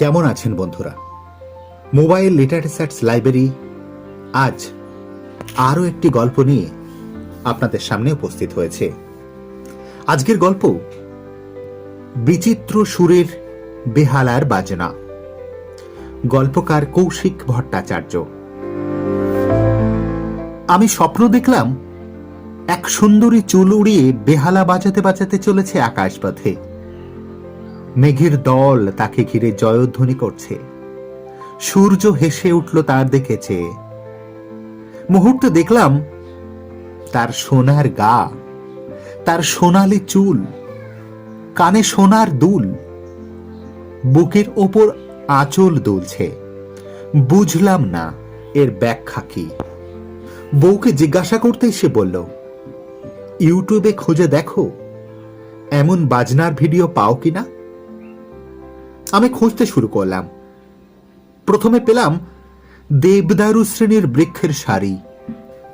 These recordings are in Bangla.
কেমন আছেন বন্ধুরা? মোবাইল লিটারেচার্স লাইব্রেরি আজ আরও একটি গল্প নিয়ে আপনাদের সামনে উপস্থিত হয়েছে। আজকের গল্প, বিচিত্র সুরের বেহালার বাজনা। গল্পকার কৌশিক ভট্টাচার্য। আমি স্বপ্ন দেখলাম, এক সুন্দরী চুল উড়িয়ে বেহালা বাজাতে বাজাতে চলেছে আকাশপথে। মেঘের দল তাকে ঘিরে জয়ধ্বনি করছে। সূর্য হেসে উঠল তার দেখেছে মুহূর্তে দেখলাম তার সোনার গা, তার সোনালি চুল, কানে সোনার দুল, বুকের ওপর আঁচল দুলছে। বুঝলাম না এর ব্যাখ্যা কি। বউকে জিজ্ঞাসা করতেই সে বলল, ইউটিউবে খুঁজে দেখো, এমন বাজনার ভিডিও পাও কিনা? আমি খুঁজতে শুরু করলাম। প্রথমে পেলাম দেবদারু শ্রেণির বৃক্ষের সারি,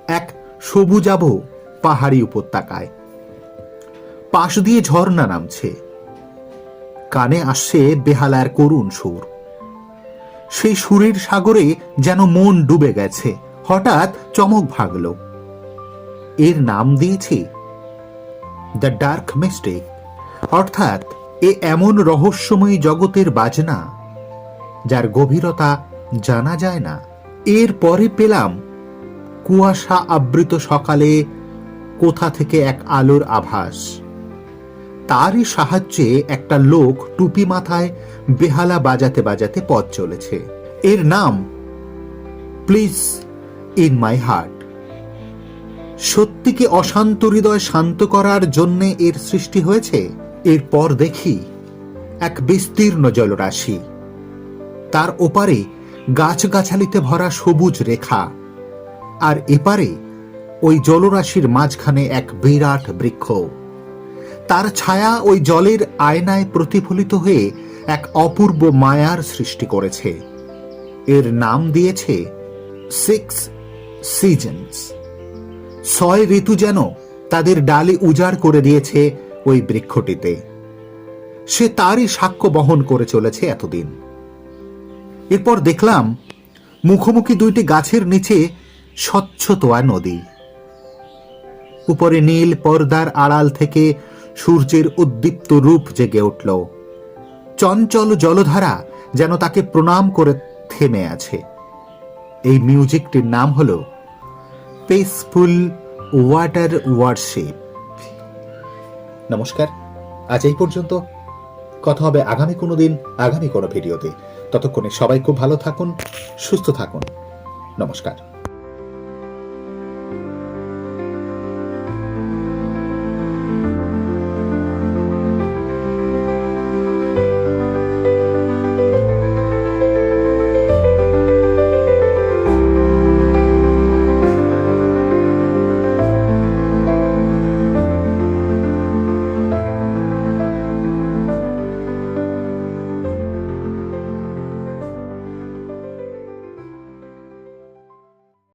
এক সবুজাভ পাহাড়ি উপত্যকায়। পাশ দিয়ে ঝর্ণা নামছে। কানে আসছে বেহালার করুণ সুর। সেই সুরের সাগরে যেন মন ডুবে গেছে, হঠাৎ চমক ভাগল। এর নাম দিয়েছি, দ্য ডার্ক মিস্টেক অর্থাৎ এ এমন রহস্যময়ী জগতের বাজনা, যার গভীরতা জানা যায় না। এর পরে পেলাম কুয়াশা আবৃত সকালে কোথা থেকে এক আলোর আভাস। তারই সাহায্যে একটা লোক টুপি মাথায় বেহালা বাজাতে বাজাতে পথ চলেছে। এর নাম প্লিজ ইন মাই হার্ট। সত্যিকে অশান্ত হৃদয় শান্ত করার জন্য এর সৃষ্টি হয়েছে? এরপর দেখি এক বিস্তীর্ণ জলরাশি। তার ওপারে গাছগাছালিতে ভরা সবুজ রেখা আর এপারে ওই জলরাশির মাঝখানে এক বিরাট বৃক্ষ। তার ছায়া ওই জলের আয়নায় প্রতিফলিত হয়ে এক অপূর্ব মায়ার সৃষ্টি করেছে। এর নাম দিয়েছে সিক্স সিজনস। ছয় ঋতু যেন তাদের ডালে উজাড় করে দিয়েছে ওই বৃক্ষটিতে। সে তারই সাক্ষ্য বহন করে চলেছে এতদিন। এরপর দেখলাম মুখোমুখি দুইটি গাছের নিচে স্বচ্ছ তোয়া নদী। উপরে নীল পর্দার আড়াল থেকে সূর্যের উদ্দীপ্ত রূপ জেগে উঠল। চঞ্চল জলধারা যেন তাকে প্রণাম করে থেমে আছে। এই মিউজিকটির নাম হল পিসফুল ওয়াটার ওয়ার্শিপ নমস্কার। আজ এই পর্যন্ত। কথা হবে আগামী কোনো দিন, আগামী কোনো ভিডিওতে। ততক্ষণে সবাই খুব ভালো থাকুন, সুস্থ থাকুন। নমস্কার।